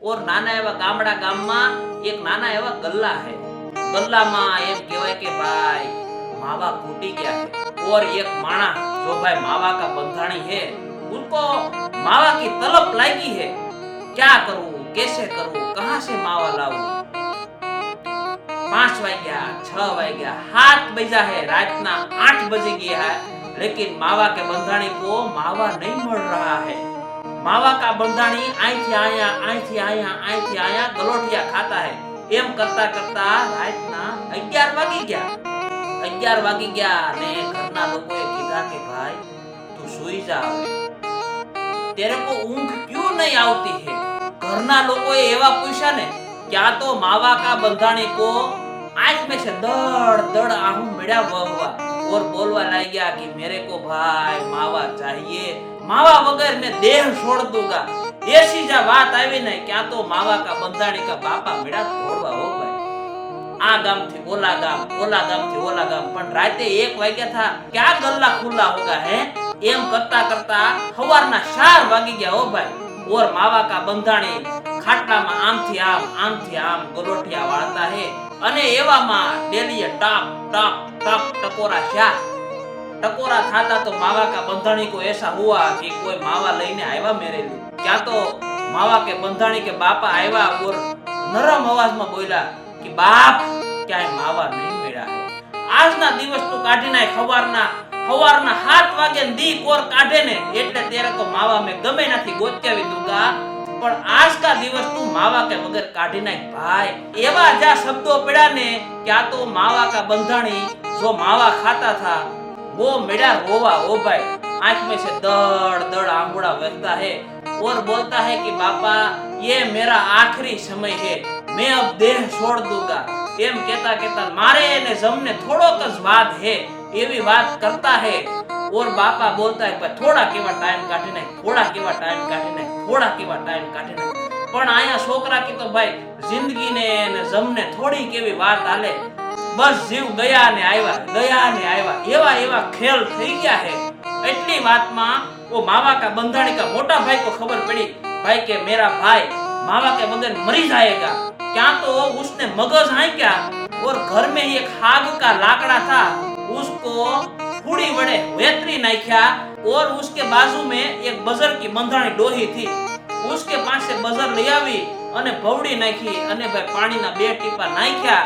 ઓર નાના એવા ગામડા ગામમાં એક નાના એવા ગલ્લા હે ગલ્લામાં એમ કહેવાય કે ભાઈ मावा फूटी गया है और एक माणा जो भाई मावा का बंधानी है उसको मावा की तलब लगी है क्या करूं कैसे करूं कहां से मावा लाऊं पांच वाग्या छह वाग्या हाथ बजा है रात ना आठ बजे गया है लेकिन मावा के बंधानी को मावा नहीं मिल रहा है માવા કા बंधाणी आई थी आया आई थी आया आई थी आया એમ કરતા કરતા રાતના 11 વાગી ગયા. 11 વાગી ગયા ને ઘરના લોકોએ કીધા કે, ભાઈ, તું સુઈ જા તેરે કો ઊંઘ ક્યું નહીં આવતી હે? ઘરના લોકોએ એવા પૂછ્યા ને ક્યાં તો માવા કા બંધાણી કો. આજ મેં છે દડ દડ આહું મળ્યા વહવા. और बोलवा लग गया कि मेरे को भाई मावा चाहिए मावा वगैर मैं देह छोड़ दूंगा ऐसी जा बात આવી ને ક્યાં તો માવા કા બંધાણી કા બાપા મેળા તોડવા હો ભાઈ આ ગામ થી ઓલા ગામ ઓલા ગામ થી ઓલા ગામ પણ રાતે એક વાગ્યા થા ક્યાં ગલ્લા ખુલ્લા હોગા હે એમ કરતા કરતા સવારના ચાર વાગી ગયા હો ભાઈ ઓર માવા કા બંધાણી ખાટલામાં આમથી આમ આમથી આમ ગલોટિયા વાળતા હે અને એવામાં ડેલીએ ટાપ ટાપ ટાપ ટકોરા શા ટકોરા થાતા તો માવા કા બંધાણી को ऐसा हुआ कि कोई मावा લઈને આવ્યા મેરે लिए क्या तो मावा के બંધાણી के બાપા આવ્યા और નરમ અવાજમાં બોલ્યા કે બાપ ક્યાંય માવા નહીં મળ્યા હે આજના દિવસ તું કાઢી નાખ સવારના સવારના સાત વાગે ને દી કોર કાઢે ને એટલે તેરે તો માવા મેં ગમે નથી ગોત્યાવી દૂંગા પણ આજ કા દિવસ તું માવા કે વગર કાઢી નાખ ભાઈ એવા જ્યાં શબ્દો પડ્યા ને ક્યાં તો માવા કા બંધાણી જો માવા ખાતા થા वो मेरा रोवा ओ भाई आंख में से दड़ दड़ आंगुड़ा बहता है और बोलता है कि पापा ये मेरा आखिरी समय है मैं अब देह छोड़ दूंगा એમ કહેતા કહેતા મારે એને જમને થોડોક જ વાત હે એવી વાત કરતા હે ઓર બાપા બોલતા હે "ભાઈ, થોડા કેવા ટાઈમ કાઢી નાખ થોડા કેવા ટાઈમ કાઢી નાખ થોડા કેવા ટાઈમ કાઢી નાખ પણ અહીંયા છોકરા કી તો ભાઈ જિંદગીને ને જમને થોડી કેવી વાત હાલે બસ જીવ ગયા ને આવ્યા ગયા ને આવ્યા એવા એવા ખેલ થઈ ગયા હે એટલી વાતમાં वो मावा का बंधाने का मोटा भाई को खबर पड़ी भाई के मेरा भाई मावा के बगैर मरी जाएगा क्या तो उसने मगज है क्या और घर में ही एक हाग का लाकड़ा था उसको फूड़ी वड़े वेतरी नाख्या और उसके बाजू में एक बजर की बंधाणी डोही थी उसके पास से बजर લઈ આવી અને ભવડી નાખી અને ભાઈ પાણીના બે ટીપા નાખ્યા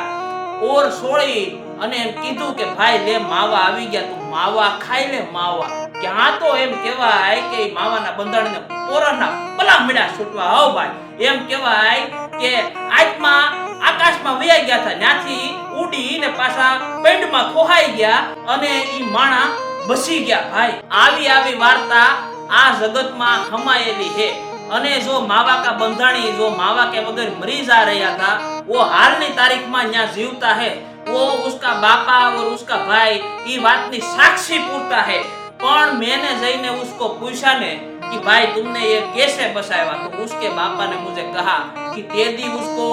ઓર સોળી અને એમ કીધું કે, ભાઈ, લે, માવા આવી ગયા. તું માવા ખાઈ લે, માવા. ક્યાં તો એમ કહેવાય કે માવાના બંધારણને પોરાના પલા મળ્યા છૂટવા. આવ ભાઈ, એમ કહેવાય કે આત્મા આકાશમાં વયા ગયા હતા. ત્યાંથી ઉડીને પાછા પેન્ડમાં ખોહાઈ ગયા અને ઈ માણા બસી ગયા. ભાઈ, આવી આવી વાર્તા આ જગતમાં હમાયેલી છે. અને જો માવા કા બંધાણી જો માવા કે વગર મરી જા રહ્યા હતા वो हाल તારીખમાં ન્યા જીવતા હે. वो उसका बापा और उसका भाई ई बात સાક્ષી પૂરતા હે. પણ મેને જઈને उसको पूछा ભાઈ कि भाई तुमने ये कैसे बसाया तो उसके पापा ने मुझे कहा कि तेदी उसको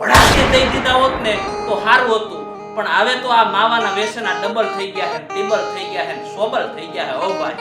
ભડાકે દઈ દીધા હોત ને તો હારું હતું. પણ હવે તો આ માવાના વેસના ડબલ થઈ ગયા હે, ટીબલ થઈ ગયા હે સોબલ થઈ ગયા હે, ઓ ભાઈ.